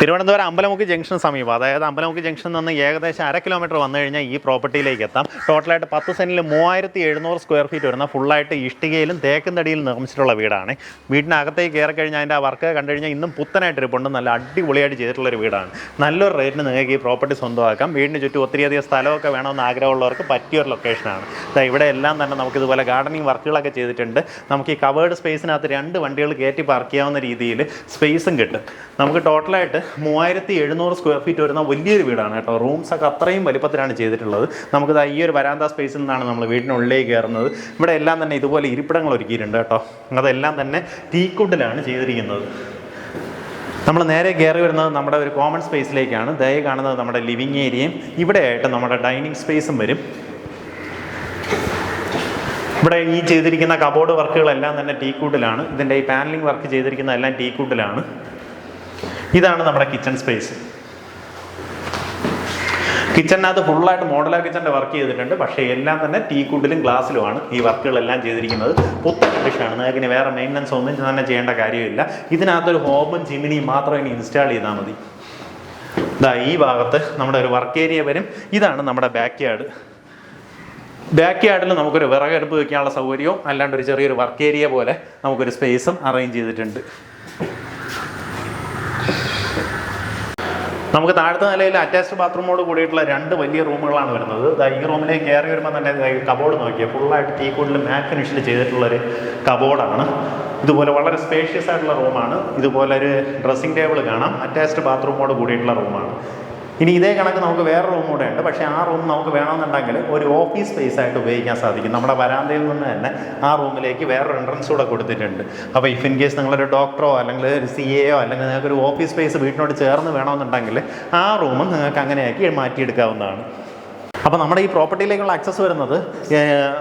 Thiruvananthapuram Ambalamukku junction സമീപം അതായത് അമ്പലമുക്ക് ജംഗ്ഷനിൽ നിന്ന് ഏകദേശം അര കിലോമീറ്റർ വന്നു കഴിഞ്ഞാൽ ഈ പ്രോപ്പർട്ടിയിലേക്ക് എത്താം. ടോട്ടലായിട്ട് പത്ത് സെന്റിൽ മൂവായിരത്തി എഴുന്നൂറ് സ്ക്വയർ ഫീറ്റ് വരുന്ന ഫുള്ളായിട്ട് ഇഷ്ടികയിലും തേക്കും നിർമ്മിച്ചിട്ടുള്ള വീടാണ്. വീടിനകത്തേക്ക് കയറി കഴിഞ്ഞാൽ അതിന്റെ വർക്ക് കണ്ടു കഴിഞ്ഞാൽ ഇന്നും പുത്തനായിട്ട് ഇരിപ്പുണ്ട് നല്ല അടിപൊളിയായിട്ട് ചെയ്തിട്ടുള്ള ഒരു വീടാണ്. നല്ലൊരു റേറ്റിന് നിങ്ങൾക്ക് ഈ പ്രോപ്പർട്ടി സ്വന്തമാക്കാം. വീടിന് ചുറ്റും ഒത്തിരിയധികം സ്ഥലമൊക്കെ വേണമെന്ന് ആഗ്രഹമുള്ളവർക്ക് പറ്റിയൊരു ലൊക്കേഷനാണ് ദാ ഇവിടെ എല്ലാം തന്നെ നമുക്ക് ഇതുപോലെ ഗാർഡനിങ് വർക്കുകളൊക്കെ ചെയ്തിട്ടുണ്ട്. നമുക്ക് ഈ കവേർഡ് സ്പേസിനകത്ത് രണ്ട് വണ്ടികൾ കയറ്റി പാർക്ക് ചെയ്യാവുന്ന രീതിയിൽ സ്പേസും കിട്ടും. നമുക്ക് ടോട്ടലായിട്ട് മൂവായിരത്തി എഴുന്നൂറ് സ്ക്വയർ ഫീറ്റ് വരുന്ന വലിയൊരു വീടാണ് കേട്ടോ. റൂംസ് ഒക്കെ അത്രയും വലിപ്പത്തിലാണ് ചെയ്തിട്ടുള്ളത്. നമുക്ക് ദാ ഈ ഒരു വരാന്ത സ്പേസിൽ നിന്നാണ് നമ്മൾ വീടിനുള്ളിലേക്ക് കയറുന്നത്. ഇവിടെ എല്ലാം തന്നെ ഇതുപോലെ ഇരിപ്പിടങ്ങൾ ഒരുക്കിയിട്ടുണ്ട് കേട്ടോ. അതെല്ലാം തന്നെ ടീക്കുഡിലാണ് ചെയ്തിരിക്കുന്നത്. നമ്മൾ നേരെ കയറി വരുന്നത് നമ്മുടെ ഒരു കോമൺ സ്പേസിലേക്കാണ് ദയ കാണുന്നത് നമ്മുടെ ലിവിങ് ഏരിയയും ഇവിടെയായിട്ട് നമ്മുടെ ഡൈനിങ് സ്പേസും വരും. ഇവിടെ ഈ ചെയ്തിരിക്കുന്ന കബോർഡ് വർക്കുകളെല്ലാം തന്നെ ടീക്കൂട്ടിലാണ്. ഇതിന്റെ ഈ പാനലിംഗ് വർക്ക് ചെയ്തിരിക്കുന്ന എല്ലാം ടീക്കൂട്ടിലാണ്. ഇതാണ് നമ്മുടെ കിച്ചൺ സ്പേസ് കിച്ചണിനകത്ത് ഫുള്ളായിട്ട് മോഡലാർ കിച്ചന്റെ വർക്ക് ചെയ്തിട്ടുണ്ട്. പക്ഷേ എല്ലാം തന്നെ ടീ കൂട്ടിലും ഗ്ലാസ്സിലുമാണ് ഈ വർക്കുകളെല്ലാം ചെയ്തിരിക്കുന്നത്. പുത്തൻ കണ്ടീഷനാണ് നിങ്ങൾക്ക് ഇനി വേറെ മെയിന്റനൻസ് ഒന്നും തന്നെ ചെയ്യേണ്ട കാര്യമില്ല. ഇതിനകത്തൊരു ഹോമും ചിമ്മിനിയും മാത്രം ഇനി ഇൻസ്റ്റാൾ ചെയ്താൽ മതി. ഇതാ ഈ ഭാഗത്ത് നമ്മുടെ ഒരു വർക്ക് ഏരിയ വരും. ഇതാണ് നമ്മുടെ ബാക്ക് യാർഡ് ബാക്ക് യാർഡിൽ നമുക്കൊരു വിറകടുപ്പ് വെക്കാനുള്ള സൗകര്യവും അല്ലാണ്ട് ഒരു ചെറിയൊരു വർക്ക് ഏരിയ പോലെ നമുക്കൊരു സ്പേസും അറേഞ്ച് ചെയ്തിട്ടുണ്ട്. നമുക്ക് താഴത്തെ നിലയിൽ അറ്റാച്ച്ഡ് ബാത്റൂമോട് കൂടിയിട്ടുള്ള രണ്ട് വലിയ റൂമുകളാണ് വരുന്നത്. ഈ റൂമിലേക്ക് കയറി വരുമ്പോൾ തന്നെ കബോർഡ് നോക്കിയാൽ ഫുള്ളായിട്ട് ടീ കൂടുതൽ മാറ്റ് ഫിനിഷിൽ ചെയ്തിട്ടുള്ളൊരു കബോർഡാണ് ഇതുപോലെ വളരെ സ്പേഷ്യസ് ആയിട്ടുള്ള റൂമാണ് ഇതുപോലെ ഒരു ഡ്രസ്സിംഗ് ടേബിൾ കാണാം. അറ്റാച്ച്ഡ് ബാത്റൂമോട് കൂടിയിട്ടുള്ള റൂമാണ് ഇനി ഇതേ കണക്ക് നമുക്ക് വേറെ റൂം കൂടെ ഉണ്ട്. പക്ഷേ ആ റൂം നമുക്ക് വേണമെന്നുണ്ടെങ്കിൽ ഒരു ഓഫീസ് സ്പേസ് ആയിട്ട് ഉപയോഗിക്കാൻ സാധിക്കും. നമ്മുടെ വരാന്തയിൽ നിന്ന് തന്നെ ആ റൂമിലേക്ക് വേറൊരു എൻട്രൻസ് കൂടെ കൊടുത്തിട്ടുണ്ട്. അപ്പോൾ ഇഫ് ഇൻ കേസ് നിങ്ങളൊരു ഡോക്ടറോ അല്ലെങ്കിൽ ഒരു സി എയോ അല്ലെങ്കിൽ നിങ്ങൾക്ക് ഒരു ഓഫീസ് സ്പേസ് വീട്ടിനോട് ചേർന്ന് വേണമെന്നുണ്ടെങ്കിൽ ആ റൂമും നിങ്ങൾക്ക് അങ്ങനെയാക്കി മാറ്റിയെടുക്കാവുന്നതാണ്. അപ്പോൾ നമ്മുടെ ഈ പ്രോപ്പർട്ടിയിലേക്കുള്ള ആക്സസ് വരുന്നത്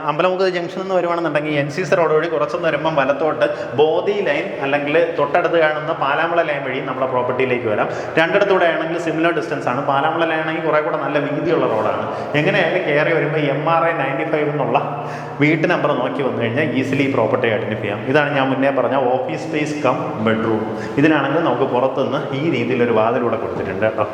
അമ്പലമുഖ ജംഗ്ഷനിൽ നിന്ന് വരുവാണെന്നുണ്ടെങ്കിൽ എൻ സി സി റോഡ് വഴി കുറച്ചൊന്ന് വരുമ്പം വലത്തോട്ട് ബോധി ലൈൻ അല്ലെങ്കിൽ തൊട്ടടുത്ത് കാണുന്ന പാലാമല ലൈൻ വഴി നമ്മുടെ പ്രോപ്പർട്ടിയിലേക്ക് വരാം. രണ്ടിടത്തൂടെ ആണെങ്കിൽ സിമിലർ ഡിസ്റ്റൻസ് ആണ്. പാലാമല ലൈൻ ആണെങ്കിൽ കുറേ കൂടെ നല്ല വീതിയുള്ള റോഡാണ് എങ്ങനെയായാലും കയറി വരുമ്പോൾ M R I ninety five എന്നുള്ള വീട്ട് നമ്പർ നോക്കി വന്നു കഴിഞ്ഞാൽ ഈസിലി ഈ പ്രോപ്പർട്ടി ഐഡന്റിഫൈ ചെയ്യാം. ഇതാണ് ഞാൻ മുന്നേ പറഞ്ഞ ഓഫീസ് സ്പേസ് കം ബെഡ്റൂം ഇതിനാണെങ്കിൽ നമുക്ക് പുറത്തുനിന്ന് ഈ രീതിയിലൊരു വാതിലൂടെ കൊടുത്തിട്ടുണ്ട് കേട്ടോ.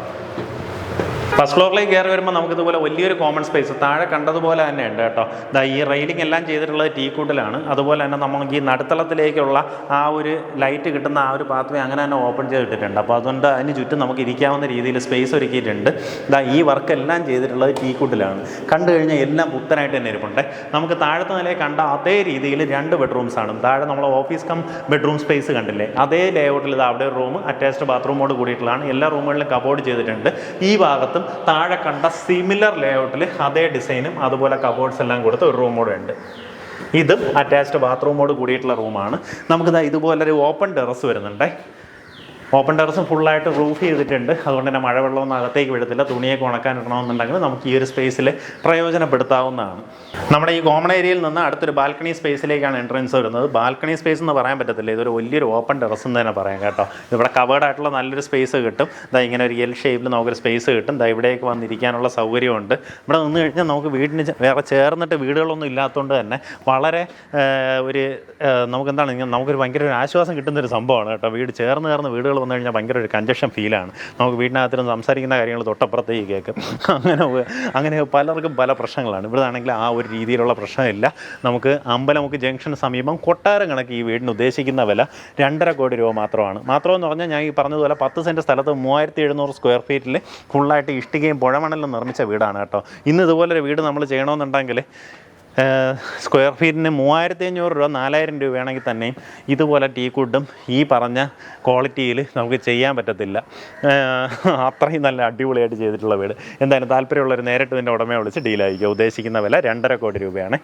ഫസ്റ്റ് ഫ്ലോറിലേക്ക് കയറി വരുമ്പോൾ നമുക്കിതുപോലെ വലിയൊരു കോമൺ സ്പേസ് താഴെ കണ്ടതുപോലെ തന്നെ ഉണ്ട് കേട്ടോ. ഇതാ ഈ റെയിലിംഗ് എല്ലാം ചെയ്തിട്ടുള്ളത് ടീ കൂട്ടിലാണ് അതുപോലെ തന്നെ നമുക്ക് ഈ നടുത്തളത്തിലേക്കുള്ള ആ ഒരു ലൈറ്റ് കിട്ടുന്ന ആ ഒരു പാത്വേ അങ്ങനെ തന്നെ ഓപ്പൺ ചെയ്തിട്ടുണ്ട് അപ്പോൾ അതുകൊണ്ട് അതിന് ചുറ്റും നമുക്ക് ഇരിക്കാവുന്ന രീതിയിൽ സ്പേസ് ഒരുക്കിയിട്ടുണ്ട്. ഇതാ ഈ വർക്ക് എല്ലാം ചെയ്തിട്ടുള്ളത് ടീ കൂട്ടിലാണ് കണ്ടു കഴിഞ്ഞാൽ എല്ലാം പുത്തനായിട്ട് തന്നെ ഇരിപ്പുണ്ട്. നമുക്ക് താഴത്തെ നിലയിൽ കണ്ട അതേ രീതിയിൽ രണ്ട് ബെഡ്റൂംസ് ആണ്. താഴെ നമ്മൾ ഓഫീസ് കം ബെഡ്റൂം സ്പേസ് കണ്ടില്ലേ? അതേ ലേഔട്ടിൽ ഇത് അവിടെ ഒരു റൂം അറ്റാച്ച്ഡ് ബാത്റൂമോട് കൂടിയിട്ടുള്ളതാണ്. എല്ലാ റൂമുകളിലും കബോർഡ് ചെയ്തിട്ടുണ്ട്. ഈ ഭാഗത്തും താഴെ കണ്ട സിമിലർ ലേഔട്ടിൽ അതേ ഡിസൈനും അതുപോലെ കബോർഡ്സ് എല്ലാം കൊടുത്ത് ഒരു റൂം ഉണ്ട്. ഇതും അറ്റാച്ച്ഡ് ബാത്റൂമോട് കൂടിയിട്ടുള്ള റൂമാണ് നമുക്കിതാ ഇതുപോലൊരു ഓപ്പൺ ടെറസ് വരുന്നുണ്ടേ. ഓപ്പൺ ടെറസും ഫുള്ളായിട്ട് റൂഫ് ചെയ്തിട്ടുണ്ട്. അതുകൊണ്ട് തന്നെ മഴവെള്ളമൊന്നും അകത്തേക്ക് വിടത്തില്ല. തുണിയൊക്കെ ഉണക്കാൻ ഇടണമെന്നുണ്ടെങ്കിൽ നമുക്ക് ഈ ഒരു സ്പേസിൽ പ്രയോജനപ്പെടുത്താവുന്നതാണ്. നമ്മുടെ ഈ കോമൺ ഏരിയയിൽ നിന്ന് അടുത്തൊരു ബാൽക്കണി സ്പേസിലേക്കാണ് എൻട്രൻസ് വരുന്നത്. ബാൽക്കണി സ്പേസ് എന്ന് പറയാൻ പറ്റത്തില്ല. ഇതൊരു വലിയൊരു ഓപ്പൺ ടെറസ് എന്ന് തന്നെ പറയാം കേട്ടോ. ഇവിടെ കവേർഡ് ആയിട്ടുള്ള നല്ലൊരു സ്പേസ് കിട്ടും. ഇതാ ഇങ്ങനെ ഒരു എൽ ഷേപ്പിൽ നമുക്കൊരു സ്പേസ് കിട്ടും. ഇതാ ഇവിടേക്ക് വന്നിരിക്കാനുള്ള സൗകര്യമുണ്ട്. ഇവിടെ നിന്ന് കഴിഞ്ഞാൽ നമുക്ക് വീടിന് വേറെ ചേർന്നിട്ട് വീടുകളൊന്നും ഇല്ലാത്തതുകൊണ്ട് തന്നെ വളരെ ഒരു നമുക്ക് എന്താണ് നമുക്കൊരു ഭയങ്കര ഒരു ആശ്വാസം കിട്ടുന്ന ഒരു സംഭവമാണ് കേട്ടോ. വീട് ചേർന്ന് ചേർന്ന് വീടുകൾ വന്നു കഴിഞ്ഞാൽ ഭയങ്കര ഒരു കഞ്ചക്ഷൻ ഫീലാണ് നമുക്ക് വീടിനകത്തിരുന്ന് സംസാരിക്കുന്ന കാര്യങ്ങൾ തൊട്ടപ്പുറത്തേക്ക് കേൾക്കും. അങ്ങനെ അങ്ങനെ പലർക്കും പല പ്രശ്നങ്ങളാണ്. ഇവിടെ ആണെങ്കിൽ ആ ഒരു രീതിയിലുള്ള പ്രശ്നമില്ല. നമുക്ക് അമ്പലമുക്ക് ജംഗ്ഷന് സമീപം കൊട്ടാരം കണക്ക് ഈ വീടിന് ഉദ്ദേശിക്കുന്ന വില രണ്ടര കോടി രൂപ മാത്രമാണ്. മാത്രമെന്ന് പറഞ്ഞാൽ ഞാൻ ഈ പറഞ്ഞതുപോലെ പത്ത് സെന്റ് സ്ഥലത്ത് മൂവായിരത്തി എഴുന്നൂറ് സ്ക്വയർ ഫീറ്റിൽ ഫുള്ളായിട്ട് ഇഷ്ടികയും പുഴമണലും നിർമ്മിച്ച വീടാണ് കേട്ടോ. ഇന്ന് ഇതുപോലൊരു വീട് നമ്മൾ ചെയ്യണമെന്നുണ്ടെങ്കിൽ സ്ക്വയർ ഫീറ്റിന് മൂവായിരത്തി അഞ്ഞൂറ് രൂപ നാലായിരം രൂപയാണെങ്കിൽ തന്നെ ഇതുപോലെ ടീ കുഡും ഈ പറഞ്ഞ ക്വാളിറ്റിയിൽ നമുക്ക് ചെയ്യാൻ പറ്റത്തില്ല. അത്രയും നല്ല അടിപൊളിയായിട്ട് ചെയ്തിട്ടുള്ള വീട്. എന്തായാലും താല്പര്യമുള്ളവർ നേരിട്ട് ഇതിന്റെ ഉടമയെ വിളിച്ച് ഡീലായിരിക്കും ഉദ്ദേശിക്കുന്ന വില രണ്ടര കോടി രൂപയാണ്.